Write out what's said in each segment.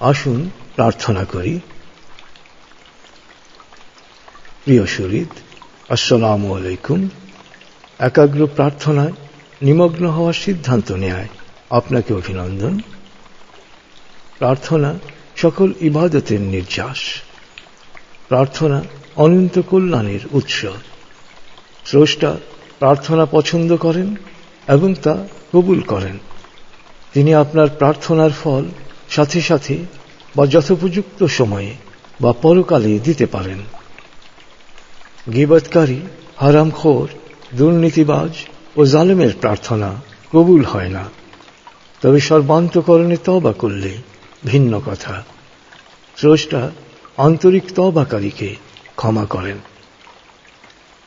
আসুন, প্রার্থনা করি। প্রিয় শরীদ আসসালামু আলাইকুম। একাগ্র প্রার্থনায় নিমগ্ন হওয়ার সিদ্ধান্ত নেয় আপনাকে অভিনন্দন। প্রার্থনা সকল ইবাদতের নির্যাস। প্রার্থনা অনন্ত কল্যাণের উৎস। স্রষ্টা প্রার্থনা পছন্দ করেন এবং তা কবুল করেন। তিনি আপনার প্রার্থনার ফল সাথে সাথে বা যথোপযুক্ত সময়ে বা পরকালে দিতে পারেন। গিবৎকারী, হারামখোর, দুর্নীতিবাজ ও জালেমের প্রার্থনা কবুল হয় না। তবে সর্বান্তকরণে তবা করলে ভিন্ন কথা। স্রষ্টা আন্তরিক তবাকারীকে ক্ষমা করেন।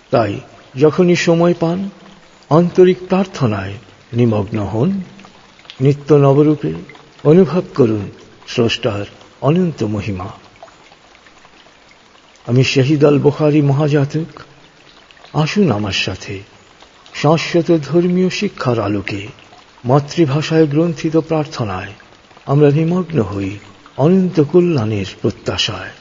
তাই যখনই সময় পান, আন্তরিক প্রার্থনায় নিমগ্ন হন। নিত্য নবরূপে অনুভব করুন, স্রষ্টার অনন্ত মহিমা। আমি শহীদ আল বুখারি মহাজাতক, আসুন আমার সাথে শাশ্বত ধর্মীয় শিক্ষার আলোকে মাতৃভাষায় গ্রন্থিত প্রার্থনায় আমরা নিমগ্ন হই অনন্ত কল্যাণের প্রত্যাশায়।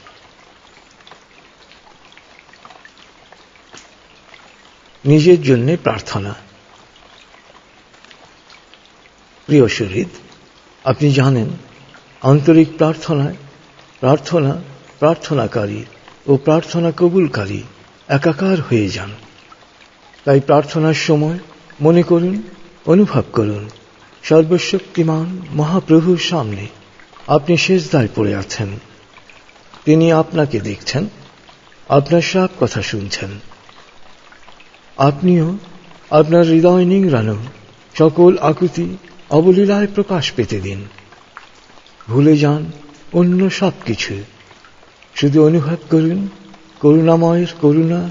নিজের জন্যে প্রার্থনা। প্রিয় শরীদ আপনি জানেন, আন্তরিক প্রার্থনায় প্রার্থনা প্রার্থনাকারী ও প্রার্থনা কবুলকারী একাকার হয়ে যান। তাই প্রার্থনার সময় মনে করুন, অনুভব করুন, সর্বশক্তিমান মহাপ্রভুর সামনে আপনি শেষদায় পড়ে আছেন। তিনি আপনাকে দেখছেন, আপনার সব কথা শুনছেন। আপনিও আপনার হৃদয় নিংড়ানো সকল আকুতি অবলীলায় প্রকাশ পেতে দিন। ভুলে যান অন্য সব কিছু শুধু অনুভব করুন, করুণাময়ের করুণা,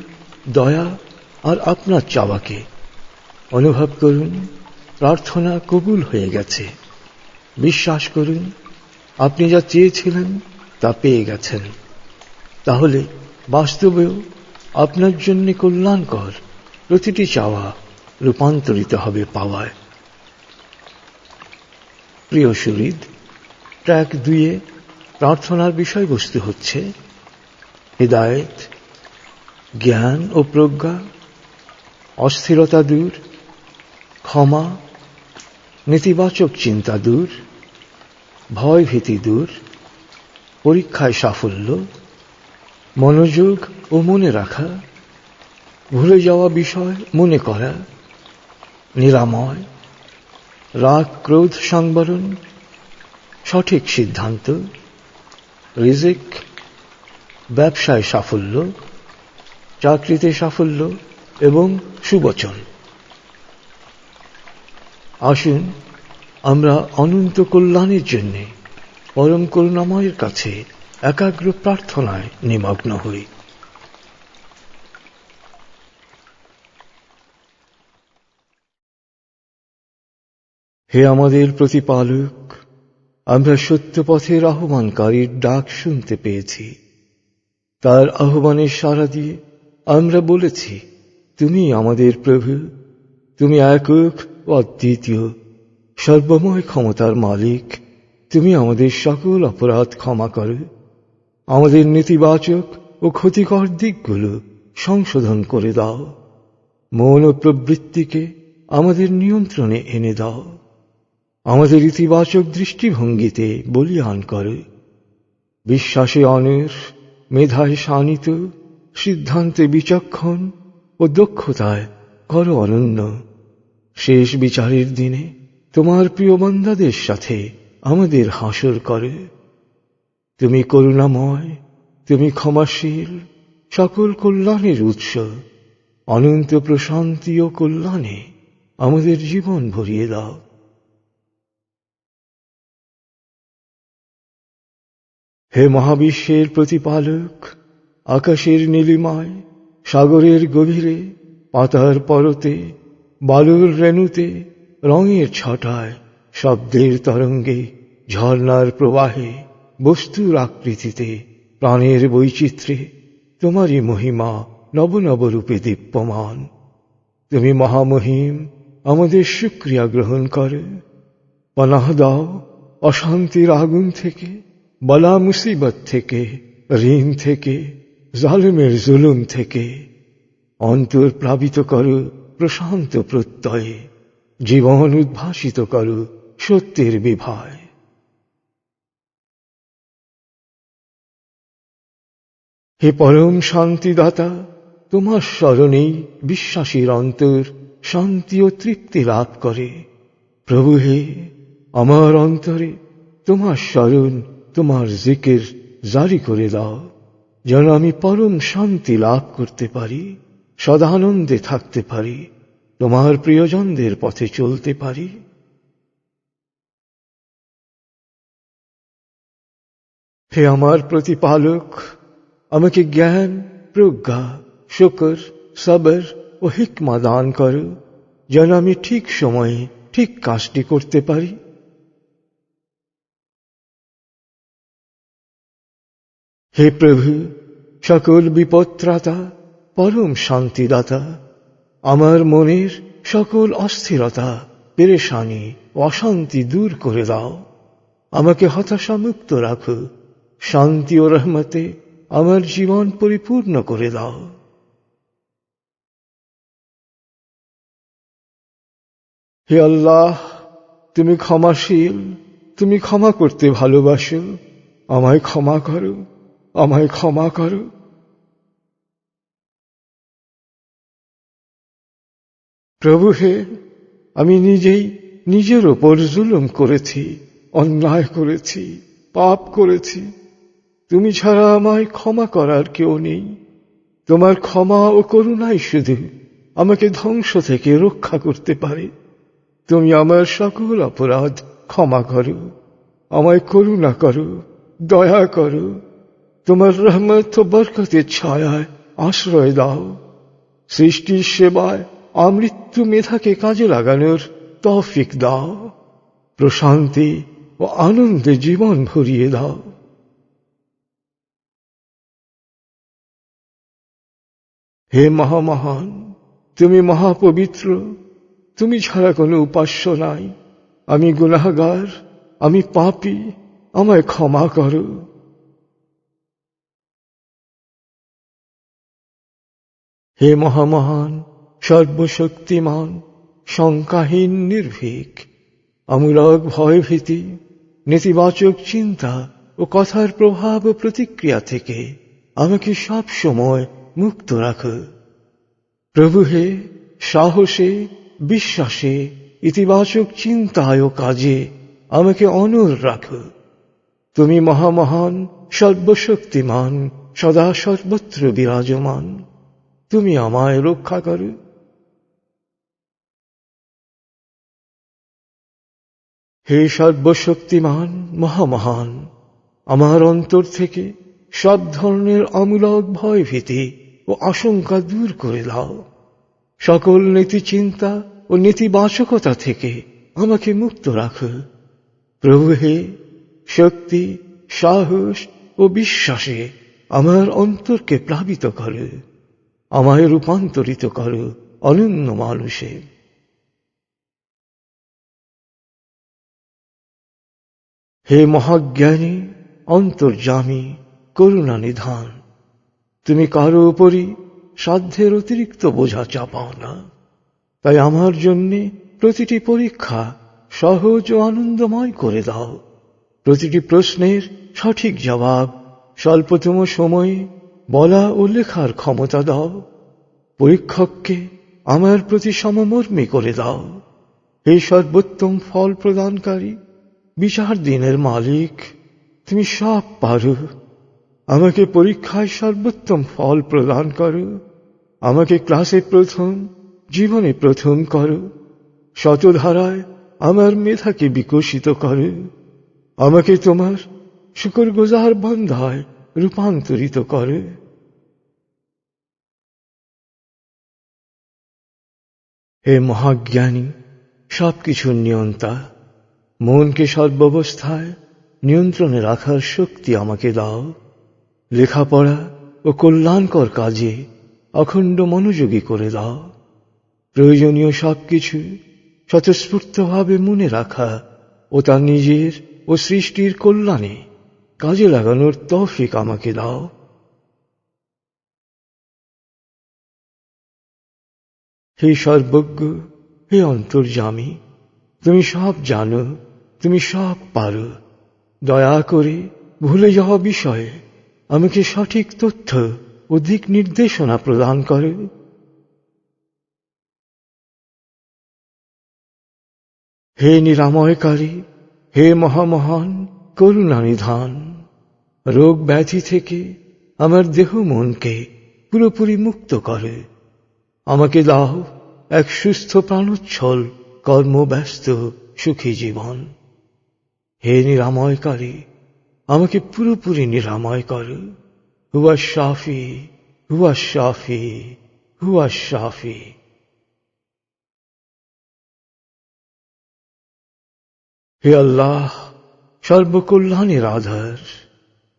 দয়া আর আপনার চাওয়াকে। অনুভব করুন, প্রার্থনা কবুল হয়ে গেছে। বিশ্বাস করুন, আপনি যা চেয়েছিলেন তা পেয়ে গেছেন। তাহলে বাস্তবেও আপনার জন্য কল্যাণকর প্রতিটি চাওয়া রূপান্তরিত হবে পাওয়ায়। প্রিয় সুরিদ ট্র্যাক দুইয়ে প্রার্থনার বিষয়বস্তু হচ্ছে হৃদায়ত, জ্ঞান ও প্রজ্ঞা, অস্থিরতা দূর, ক্ষমা, নেতিবাচক চিন্তা দূর ভয় ভীতি দূর, পরীক্ষায় সাফল্য, মনোযোগ ও মনে রাখা, ভুলে যাওয়া বিষয় মনে করা, নিরাময় রাগ ক্রোধ সংবরণ, সঠিক সিদ্ধান্ত, রিজিক, ব্যবসায় সাফল্য, চাকরিতে সাফল্য এবং সুবচন। আসুন, আমরা অনন্ত কল্যাণের জন্যে পরম করুণাময়ের কাছে একাগ্র প্রার্থনায় নিমগ্ন হই। হে আমাদের প্রতিপালক, আমরা সত্য পথের আহ্বানকারীর ডাক শুনতে পেয়েছি। তার আহ্বানের সাড়া দিয়ে আমরা বলেছি, তুমি আমাদের প্রভু, তুমি একক ও অদ্বিতীয়, সর্বময় ক্ষমতার মালিক, তুমি আমাদের সকল অপরাধ ক্ষমা করো। আমাদের নেতিবাচক ও ক্ষতিকর দিকগুলো সংশোধন করে দাও। মন ও প্রবৃত্তিকে আমাদের নিয়ন্ত্রণে এনে দাও। আমাদের ইতিবাচক দৃষ্টিভঙ্গিতে বলিয়ান করে। বিশ্বাসে অনের, মেধায় শানিত, সিদ্ধান্তে বিচক্ষণ ও দক্ষতায় করো অনন্য। শেষ বিচারের দিনে তোমার প্রিয় বন্দাদের সাথে আমাদের হাসর করে। তুমি করুণাময়, তুমি ক্ষমাশীল, সকল কল্যাণের উৎস। অনন্ত প্রশান্তি ও কল্যাণে আমাদের জীবন ভরিয়ে দাও। হে মহাবিশ্বের প্রতিপালক, আকাশের নীলিমায়, সাগরের গভীরে, পাতার পরতে, বালুর রেণুতে, রঙের ছটায়, শব্দের তরঙ্গে ঝর্নার প্রবাহে, বস্তুর আকৃতিতে, প্রাণের বৈচিত্র্যে, তোমারই মহিমা নব রূপে দীপ্যমান। তুমি মহামহিম, আমাদের সুক্রিয়া গ্রহণ করে। পনাহ দাও অশান্তির আগুন থেকে বলা মুসিবত থেকে, ঋণ থেকে, জালেমের জুলুম থেকে, অন্তর প্লাবিত করো, প্রশান্ত প্রত্যয়ে, জীবন উদ্ভাসিত করো, সত্যের বিভায়। হে পরম শান্তিদাতা, তোমার স্মরণেই বিশ্বাসীর অন্তর শান্তি ও তৃপ্তি লাভ করে। প্রভু হে, আমার অন্তরে তোমার স্মরণ তোমার জিকির জারি করে দাও, যেন আমি পরম শান্তি লাভ করতে পারি, সদানন্দে থাকতে পারি, তোমার প্রিয়জনদের পথে চলতে পারি। হে আমার প্রতিপালক, আমাকে জ্ঞান, প্রজ্ঞা, শুকর, সবর ও হিকমা দান করো, যেন আমি ঠিক সময়ে ঠিক কাজটি করতে পারি। হে প্রভু, সকল বিপত্রাতা পরম শান্তিদাতা, আমার মনের সকল অস্থিরতা, পেরেশানি অশান্তি দূর করে দাও। আমাকে হতাশামুক্ত রাখো, শান্তি ও রহমতে আমার জীবন পরিপূর্ণ করে দাও। হে আল্লাহ, তুমি ক্ষমাশীল, তুমি ক্ষমা করতে ভালোবাসো, আমায় ক্ষমা করো। আমায় ক্ষমা করো। প্রভু হে, আমি নিজেই নিজের ওপর জুলুম করেছি, অন্যায় করেছি, পাপ করেছি। তুমি ছাড়া আমায় ক্ষমা করার কেউ নেই। তোমার ক্ষমা ও করুণাই শুধু আমাকে ধ্বংস থেকে রক্ষা করতে পারে। তুমি আমার সকল অপরাধ ক্ষমা করো। আমায় করুণা করো, দয়া করো। তোমার রহমত বরকতের ছায়ায় আশ্রয় দাও। সৃষ্টির সেবায় আমৃত্যু মেধাকে কাজে লাগানোর তৌফিক দাও। প্রশান্তি ও আনন্দে জীবন ভরিয়ে দাও। হে মহামহান, তুমি মহাপবিত্র, তুমি ছাড়া কোনো উপাস্য নাই। আমি গুনাহগার, আমি পাপি, আমায় ক্ষমা করো। হে মহামহান, সর্বশক্তিমান শঙ্কাহীন নির্ভীক, আমূলক ভয়ভীতি, নেতিবাচক চিন্তা ও কথার প্রভাব ও প্রতিক্রিয়া থেকে আমাকে সব সময় মুক্ত রাখো। প্রভু হে, সাহসে, বিশ্বাসে, ইতিবাচক চিন্তায় ও কাজে আমাকে অনর রাখো। তুমি মহামহান, সর্বশক্তিমান, সদা সর্বত্র বিরাজমান। তুমি আমায় রক্ষা করো। হে সর্বশক্তিমান, মহামহান, আমার অন্তর থেকে সব ধরনের আমূলক ভয় ভীতি ও আশঙ্কা দূর করে দাও। সকল নীতি চিন্তা ও নেতিবাচকতা থেকে আমাকে মুক্ত রাখো। প্রভু হে, শক্তি, সাহস ও বিশ্বাসে আমার অন্তরকে প্লাবিত করো। আমায় রূপান্তরিত করো, অনন্য মানুষে। হে মহাজ্ঞানী অন্তর্জামী করুণা নিধান, তুমি কারও উপরই সাধ্যের অতিরিক্ত বোঝা চাপাও না। তাই আমার জন্যে প্রতিটি পরীক্ষা সহজ ও আনন্দময় করে দাও। প্রতিটি প্রশ্নের সঠিক জবাব, স্বল্পতম সময়ে বলা ও লেখার ক্ষমতা দাও। পরীক্ষককে আমার প্রতি সমমর্মী করে দাও। হে সর্বোত্তম ফল প্রদানকারী বিচার দিনের মালিক, তুমি সব পারো। আমাকে পরীক্ষায় সর্বোত্তম ফল প্রদান করো। আমাকে ক্লাসে প্রথম, জীবনে প্রথম করো। শতধারায় আমার মেধাকে বিকশিত করো। আমাকে তোমার শুকর গোজার বন্ধায় রূপান্তরিত করে। হে মহাজ্ঞানী, সবকিছুর নিয়ন্তা, মনকে সর্বাবস্থায় নিয়ন্ত্রণে রাখার শক্তি আমাকে দাও। লেখাপড়া ও কল্যাণকর কাজে অখণ্ড মনোযোগী করে দাও। প্রয়োজনীয় সবকিছু স্বতঃস্ফূর্তভাবে মনে রাখা ও তার নিজের ও সৃষ্টির কল্যাণে কাজে লাগানোর তৌফিক আমাকে দাও হে সর্বজ্ঞ হে অন্তর্জামী তুমি সব জানো তুমি সব পারো দয়া করে ভুলে যাওয়া বিষয়ে আমাকে সঠিক তথ্য ও দিক নির্দেশনা প্রদান করে হে নিরাময়কারী হে মহামহান করুণা নিধান রোগ ব্যাধি থেকে আমার দেহ মনকে পুরোপুরি মুক্ত করে। আমাকে দাও এক সুস্থ প্রাণোচ্ছল, কর্মব্যস্ত, সুখী জীবন। হে নিরাময়কারী, আমাকে পুরোপুরি নিরাময় করো। হুয়া শাফি হুয়া শাফি হুয়া শাফি। হে আল্লাহ সর্বকল্যাণের আধার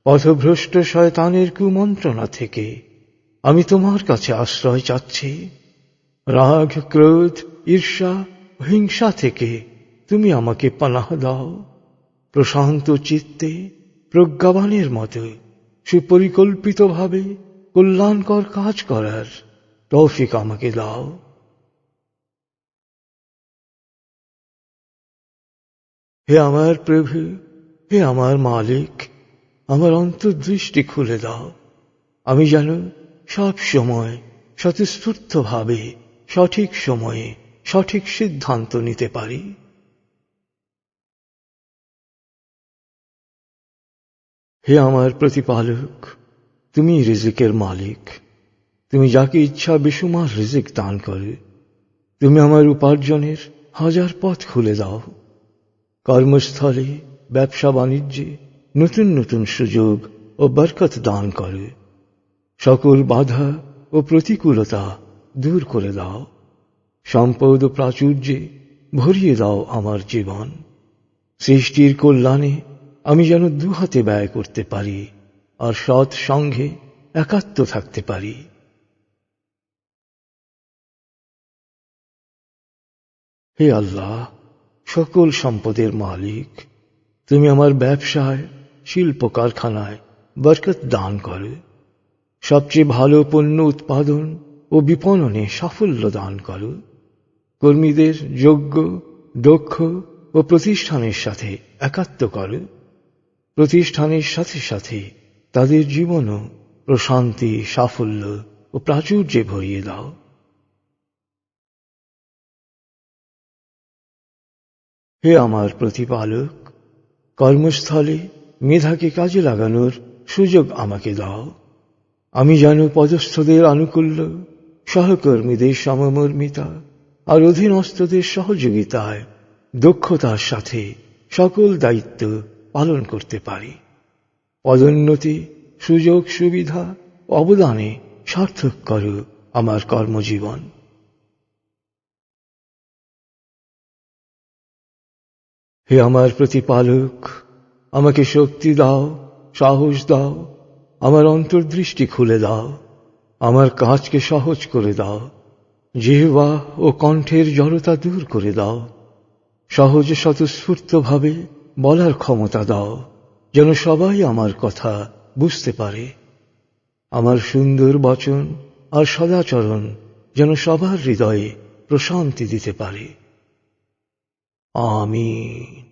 পথভ্রষ্ট শয়তানের কুমন্ত্রণা থেকে আমি তোমার কাছে আশ্রয় চাচ্ছি। রাগ, ক্রোধ, ঈর্ষা, হিংসা থেকে তুমি আমাকে পানাহ দাও। প্রশান্ত চিত্তে, প্রজ্ঞাবানের মতো, সুপরিকল্পিতভাবে কল্যাণকর কাজ করার তৌফিক আমাকে দাও। হে আমার প্রভু হে আমার মালিক, আমার অন্তর্দৃষ্টি খুলে দাও। আমি যেন সব সময় স্বতঃস্ফূর্তভাবে, সঠিক সময়ে, সঠিক সিদ্ধান্ত নিতে পারি। হে আমার প্রতিপালক, তুমি রিজিকের মালিক। তুমি যাকে ইচ্ছা বেসুমার রিজিক দান করে। তুমি আমার উপার্জনের হাজার পথ খুলে দাও। কর্মস্থলে ব্যবসা বাণিজ্যে নতুন নতুন সুযোগ ও বরকত দান করে। সকল বাধা ও প্রতিকূলতা দূর করে দাও। সম্পদ ও প্রাচুর্যে ভরিয়ে দাও আমার জীবন। সৃষ্টির কল্যাণে আমি যেন দুহাতে ব্যয় করতে পারি আর সৎ সঙ্গে একাত্ম থাকতে পারি। হে আল্লাহ, সকল সম্পদের মালিক তুমি আমার ব্যবসায় শিল্প কারখানায় বরকত দান করে। সবচেয়ে ভালো পণ্য উৎপাদন ও বিপণনে সাফল্য দান করো। কর্মীদের যোগ্য, দক্ষ ও প্রতিষ্ঠানের সাথে একাত্ম করো। প্রতিষ্ঠানের সাথে সাথে তাদের জীবনও প্রশান্তি, সাফল্য ও প্রাচুর্যে ভরিয়ে দাও। হে আমার প্রতিপালক কর্মস্থলে মেধাকে কাজে লাগানোর সুযোগ আমাকে দাও। আমি যেন পদস্থদের আনুকূল্য, সহকর্মীদের সমমর্মিতা আর অধীনস্থদের সহযোগিতায় দক্ষতার সাথে সকল দায়িত্ব পালন করতে পারি। পদোন্নতি, সুযোগ, সুবিধা, অবদানে সার্থক করো আমার কর্মজীবন। হে আমার প্রতিপালক, আমাকে শক্তি দাও, সাহস দাও, আমার অন্তর্দৃষ্টি খুলে দাও, আমার কাজকে সহজ করে দাও, জিহ্বা ও কণ্ঠের জড়তা দূর করে দাও, সহজে স্বতঃস্ফূর্তভাবে বলার ক্ষমতা দাও, যেন সবাই আমার কথা বুঝতে পারে। আমার সুন্দর বচন আর সদাচরণ যেন সবার হৃদয়ে প্রশান্তি দিতে পারে। آمين